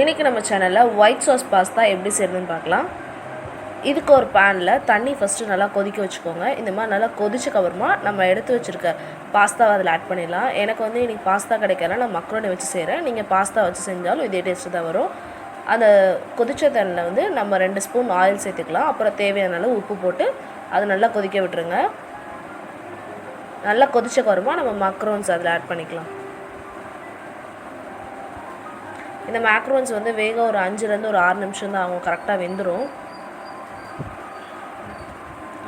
இன்றைக்கி நம்ம சேனலில் ஒயிட் சாஸ் பாஸ்தா எப்படி செய்யணும்னு பார்க்கலாம். இதுக்கு ஒரு பேனில் தண்ணி ஃபஸ்ட்டு நல்லா கொதிக்க வச்சுக்கோங்க. இந்த மாதிரி நல்லா கொதிச்சக்கப்புறமா நம்ம எடுத்து வச்சுருக்க பாஸ்தாவை அதில் ஆட் பண்ணிடலாம். எனக்கு வந்து இன்றைக்கி பாஸ்தா கிடைக்கல நான் மக்ரோனி வச்சு செய்கிறேன் நீங்கள் பாஸ்தா வச்சு செஞ்சாலும் இதே டேஸ்ட்டு தான் வரும். அந்த கொதிச்ச தண்ணியில் வந்து நம்ம ரெண்டு ஸ்பூன் ஆயில் சேர்த்துக்கலாம். அப்புறம் தேவையான அளவு உப்பு போட்டு அதை நல்லா கொதிக்க விட்டுருங்க. நல்லா கொதிச்சக்கப்புறமா நம்ம மக்ரோன்ஸ் அதில் ஆட் பண்ணிக்கலாம். இந்த மேக்ரோன்ஸ் வந்து வேக ஒரு அஞ்சுலேருந்து ஒரு ஆறு நிமிஷம் தான் ஆகும். கரெக்டாக வெந்துடும்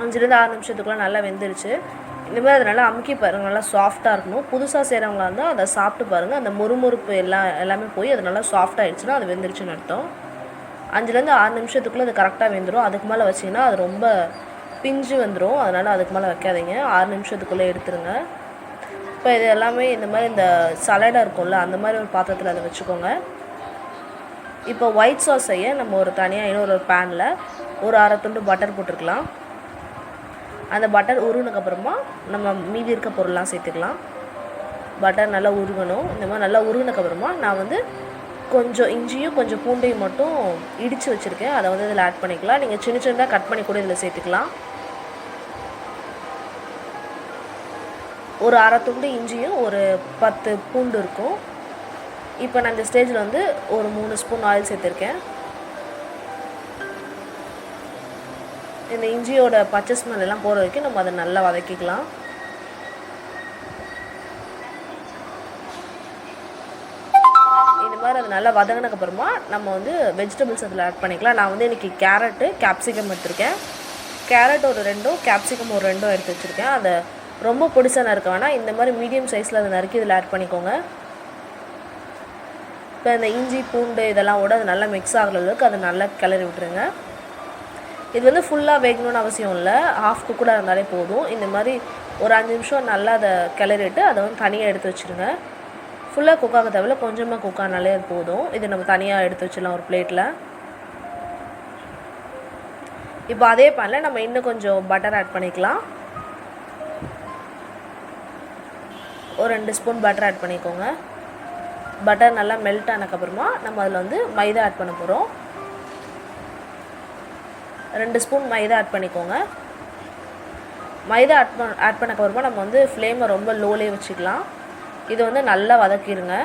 அஞ்சுலேருந்து ஆறு நிமிஷத்துக்குள்ளே நல்லா வெந்துருச்சு. இந்த மாதிரி அதை நல்லா அமுக்கி பாருங்கள் நல்லா சாஃப்டாக இருக்கணும். புதுசாக செய்கிறவங்களா இருந்தால் அதை சாப்பிட்டு பாருங்கள் அந்த முறுமுறுப்பு எல்லாம் எல்லாமே போய் அது நல்லா சாஃப்ட் ஆகிடுச்சுன்னா அது வெந்துருச்சுன்னு அர்த்தம். அஞ்சுலேருந்து ஆறு நிமிஷத்துக்குள்ளே அது கரெக்டாக வெந்துடும் அதுக்கு மேலே வச்சிங்கன்னா அது ரொம்ப பிஞ்சு வந்துடும் அதனால் அதுக்கு மேலே வைக்காதீங்க. ஆறு நிமிஷத்துக்குள்ளே எடுத்துருங்க. இப்போ இது எல்லாமே இந்த மாதிரி இந்த சலடாக இருக்கும்ல அந்த மாதிரி ஒரு பாத்திரத்தில் அதை வச்சுக்கோங்க. இப்போ ஒயிட் சாஸ் செய்ய நம்ம ஒரு தனியாக இன்னொரு ஒரு பேனில் ஒரு அரை துண்டு பட்டர் போட்டுருக்கலாம். அந்த பட்டர் உருகினதுக்கப்புறமா நம்ம மீதி இருக்க பொருள்லாம் சேர்த்துக்கலாம். பட்டர் நல்லா உருகணும். இந்த மாதிரி நல்லா உருகினதுக்கப்புறமா நான் வந்து கொஞ்சம் இஞ்சியும் கொஞ்சம் பூண்டையும் மட்டும் இடித்து வச்சுருக்கேன். அதை வந்து இதில் ஆட் பண்ணிக்கலாம். நீங்கள் சின்ன சின்னதாக கட் பண்ணி கூட இதில் சேர்த்துக்கலாம். ஒரு அரை துண்டு இஞ்சியும் ஒரு பத்து பூண்டு இருக்கும். இப்போ நான் இந்த ஸ்டேஜில் வந்து ஒரு மூணு ஸ்பூன் ஆயில் சேர்த்துருக்கேன். இந்த இஞ்சியோட பச்சை ஸ்மெல் எல்லாம் போகிற வரைக்கும் நம்ம அதை நல்லா வதக்கிக்கலாம். இந்த மாதிரி அது நல்லா வதங்கினதுக்கப்புறமா நம்ம வந்து வெஜிடபிள்ஸ் அதில் ஆட் பண்ணிக்கலாம். நான் வந்து இன்றைக்கி கேரட்டு கேப்சிகம் எடுத்திருக்கேன். கேரட் ஒரு ரெண்டும் கேப்சிகம் ஒரு ரெண்டும் எடுத்து வச்சுருக்கேன். அதை ரொம்ப பொடிசாக நறுக்க வேணாம். இந்த மாதிரி மீடியம் சைஸில் அதை நறுக்கி இதில் ஆட் பண்ணிக்கோங்க. இப்போ இந்த இஞ்சி பூண்டு இதெல்லாம் கூட அது நல்லா மிக்ஸ் ஆகிற அளவுக்கு அதை நல்லா கிளறி விட்டுருங்க. இது வந்து ஃபுல்லாக வேகணும்னு அவசியம் இல்லை. ஹாஃப் குக்கூடாக இருந்தாலே போதும். இந்த மாதிரி ஒரு அஞ்சு நிமிஷம் நல்லா அதை கிளறிட்டு அதை வந்து தனியாக எடுத்து வச்சுருங்க. ஃபுல்லாக குக்காக தேவையில்ல. கொஞ்சமாக குக்கானாலே அது போதும். இது நம்ம தனியாக எடுத்து வச்சிடலாம் ஒரு பிளேட்டில் இப்போ அதே பேனில் நம்ம இன்னும் கொஞ்சம் பட்டர் ஆட் பண்ணிக்கலாம். ஒரு ரெண்டு ஸ்பூன் பட்டர் ஆட் பண்ணிக்கோங்க. பட்டர் நல்லா மெல்ட் ஆனதுக்கப்புறமா நம்ம அதில் வந்து மைதா ஆட் பண்ண போகிறோம் ரெண்டு ஸ்பூன் மைதா ஆட் பண்ணிக்கோங்க. மைதா ஆட் பண்ண ஆட் பண்ணக்கப்புறமா நம்ம வந்து ஃப்ளேமை ரொம்ப லோலே வச்சுக்கலாம். இது வந்து நல்லா வதக்கிடுங்க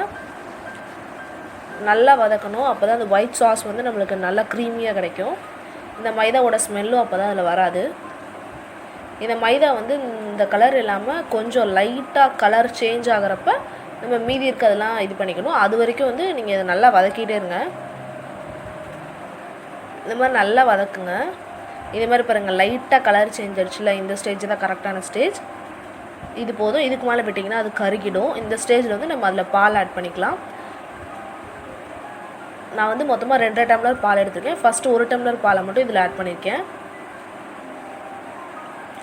நல்லா வதக்கணும். அப்போ தான் அந்த ஒயிட் சாஸ் வந்து நம்மளுக்கு நல்லா க்ரீமியாக கிடைக்கும். இந்த மைதாவோட ஸ்மெல்லும் அப்போ தான் அதில் வராது. இந்த மைதா வந்து இந்த கலர் இல்லாமல் கொஞ்சம் லைட்டாக கலர் சேஞ்ச் ஆகிறப்ப நம்ம மீதி இருக்கிறதெல்லாம் இது பண்ணிக்கணும். அது வரைக்கும் வந்து நீங்கள் இதை நல்லா வதக்கிட்டே இருங்க. இந்த மாதிரி நல்லா வதக்குங்க. இதே மாதிரி பாருங்கள் லைட்டாக கலர் சேஞ்ச் ஆயிடுச்சுல இந்த ஸ்டேஜ் தான் கரெக்டான ஸ்டேஜ் இது போதும். இதுக்கு மேலே விட்டிங்கன்னா அது கருகிடும். இந்த ஸ்டேஜில் வந்து நம்ம அதில் பால் ஆட் பண்ணிக்கலாம். நான் வந்து மொத்தமாக ரெண்டரை டம்ளர் பால் எடுத்திருக்கேன். ஃபஸ்ட்டு ஒரு டம்ளர் பாலை மட்டும் இதில் ஆட் பண்ணியிருக்கேன்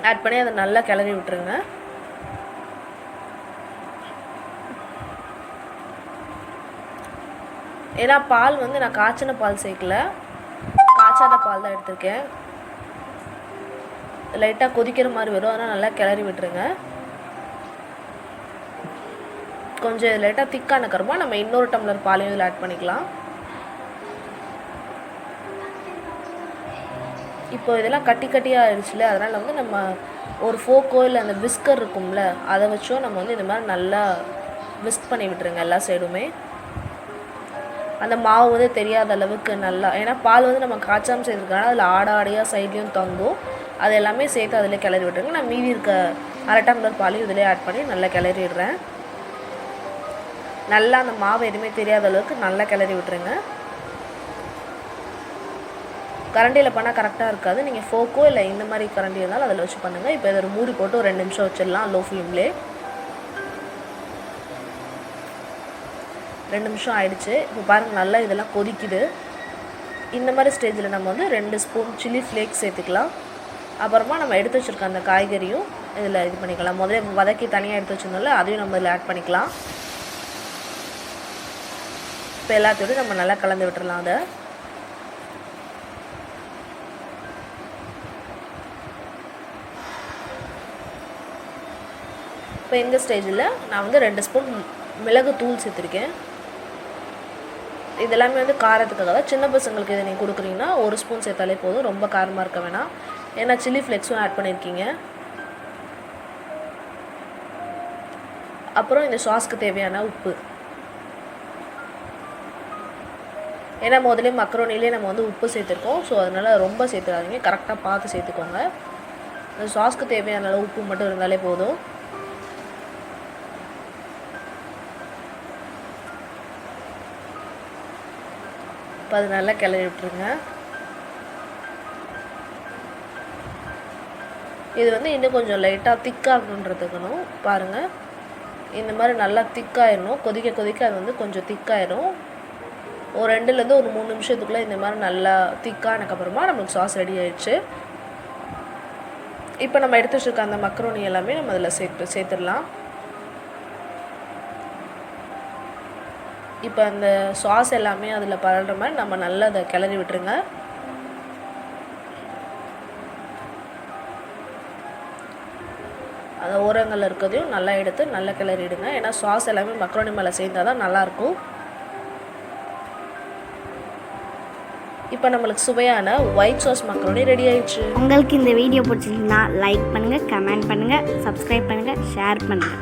ஆட் பண்ணி அதை நல்லா கிளறி விட்டுருங்க. ஏன்னா பால் வந்து நான் காய்ச்சின பால் சேர்க்கல. காய்ச்சாத பால் தான் எடுத்திருக்கேன். லைட்டாக கொதிக்கிற மாதிரி வரும். அதனால் நல்லா கிளறி விட்டுருங்க. கொஞ்சம் லைட்டாக திக்கான கருமா நம்ம இன்னொரு டம்ளர் பாலையும் இதில் ஆட் பண்ணிக்கலாம். இப்போ இதெல்லாம் கட்டி கட்டியாக ஆயிடுச்சுல. அதனால் வந்து நம்ம ஒரு ஃபோக்கோ இல்லை அந்த விஸ்கர் இருக்கும்ல அதை வச்சோ நம்ம வந்து இந்த மாதிரி நல்லா விஸ்க் பண்ணி விட்டுருங்க எல்லா சைடுமே அந்த மாவு வந்து தெரியாத அளவுக்கு நல்லா ஏன்னா பால் வந்து நம்ம காய்ச்சாமல் செய்திருக்கனால அதில் ஆட ஆடையாக சைட்லேயும் தங்கும். அது எல்லாமே சேர்த்து அதில் கிளறி விட்டுருங்க. நான் மீதி இருக்க அரை டம்ளர் பாலையும் இதிலே ஆட் பண்ணி நல்லா கிளறிடுறேன். நல்லா அந்த மாவு எதுவுமே தெரியாத அளவுக்கு நல்லா கிளறி விட்டுருங்க. கரண்டியில் பண்ணால் கரெக்டாக இருக்காது. நீங்கள் ஃபோக்கோ இல்லை இந்த மாதிரி கரண்டி இருந்தாலும் அதில் வச்சு பண்ணுங்கள் இப்போ இதை ஒரு மூடி போட்டு ஒரு ரெண்டு நிமிஷம் வச்சிடலாம் லோ ஃப்ளேம்லேயே ரெண்டு நிமிஷம் ஆயிடுச்சு. இப்போ பாருங்கள் நல்லா இதெல்லாம் கொதிக்குது. இந்த மாதிரி ஸ்டேஜில் நம்ம வந்து ரெண்டு ஸ்பூன் சில்லி ஃப்ளேக்ஸ் சேர்த்துக்கலாம். அப்புறமா நம்ம எடுத்து வச்சுருக்க அந்த காய்கறியும் இதில் இது பண்ணிக்கலாம். முதல்ல வதக்கி தனியாக எடுத்து வச்சுருந்தோம்ல அதையும் நம்ம இதில் ஆட் பண்ணிக்கலாம். இப்போ எல்லாத்தோடய நம்ம நல்லா கலந்து விட்டுடலாம் அதை. இப்போ இந்த ஸ்டேஜில் நான் வந்து ரெண்டு ஸ்பூன் மிளகு தூள் சேர்த்துருக்கேன். இது எல்லாமே வந்து காரத்துக்காக தான். சின்ன பசங்களுக்கு இதை நீங்கள் கொடுக்குறீங்கன்னா ஒரு ஸ்பூன் சேர்த்தாலே போதும். ரொம்ப காரமாக இருக்க வேணாம். ஏன்னா சில்லி ஃப்ளெக்ஸும் ஆட் பண்ணியிருக்கீங்க அப்புறம் இந்த சாஸ்க்கு தேவையான உப்பு. ஏன்னா முதலே மக்ரோனிலே நம்ம வந்து உப்பு சேர்த்துருக்கோம். ஸோ அதனால் ரொம்ப சேர்த்துக்காதீங்க கரெக்டாக பார்த்து சேர்த்துக்கோங்க. இந்த சாஸ்க்கு தேவையான அளவு உப்பு மட்டும் இருந்தாலே போதும். அப்போ அது நல்லா கிளறி விட்டுருங்க. இது வந்து இன்னும் கொஞ்சம் லைட்டாக திக்காகணுன்றதுக்கணும் பாருங்கள் இந்த மாதிரி நல்லா திக்காயிடணும் கொதிக்க கொதிக்க அது வந்து கொஞ்சம் திக்காயிடும் ஒரு ரெண்டுலேருந்து ஒரு மூணு நிமிஷத்துக்குள்ளே இந்த மாதிரி நல்லா திக்கானக்கப்புறமா நம்மளுக்கு சாஸ் ரெடி ஆயிடுச்சு. இப்போ நம்ம எடுத்து வச்சுருக்க அந்த மக்ரோனி எல்லாமே நம்ம அதில் சேர்த்து சேர்த்துடலாம். இப்போ அந்த சாஸ் எல்லாமே அதில் பரடுற மாதிரி நம்ம நல்லா அதை கிளறி விட்டுருங்க. அந்த ஓரங்களில் இருக்கிறதையும் நல்லா எடுத்து நல்லா கிளறிடுங்க. ஏன்னா சாஸ் எல்லாமே மக்ரோனி மேலே சேர்ந்தால் தான் நல்லாயிருக்கும். இப்போ நம்மளுக்கு சுவையான ஒயிட் சாஸ் மக்ரோனி ரெடி ஆயிடுச்சு. உங்களுக்கு இந்த வீடியோ பிடிச்சிருந்தா லைக் பண்ணுங்கள் கமெண்ட் பண்ணுங்கள் சப்ஸ்கிரைப் பண்ணுங்கள் ஷேர் பண்ணுங்கள்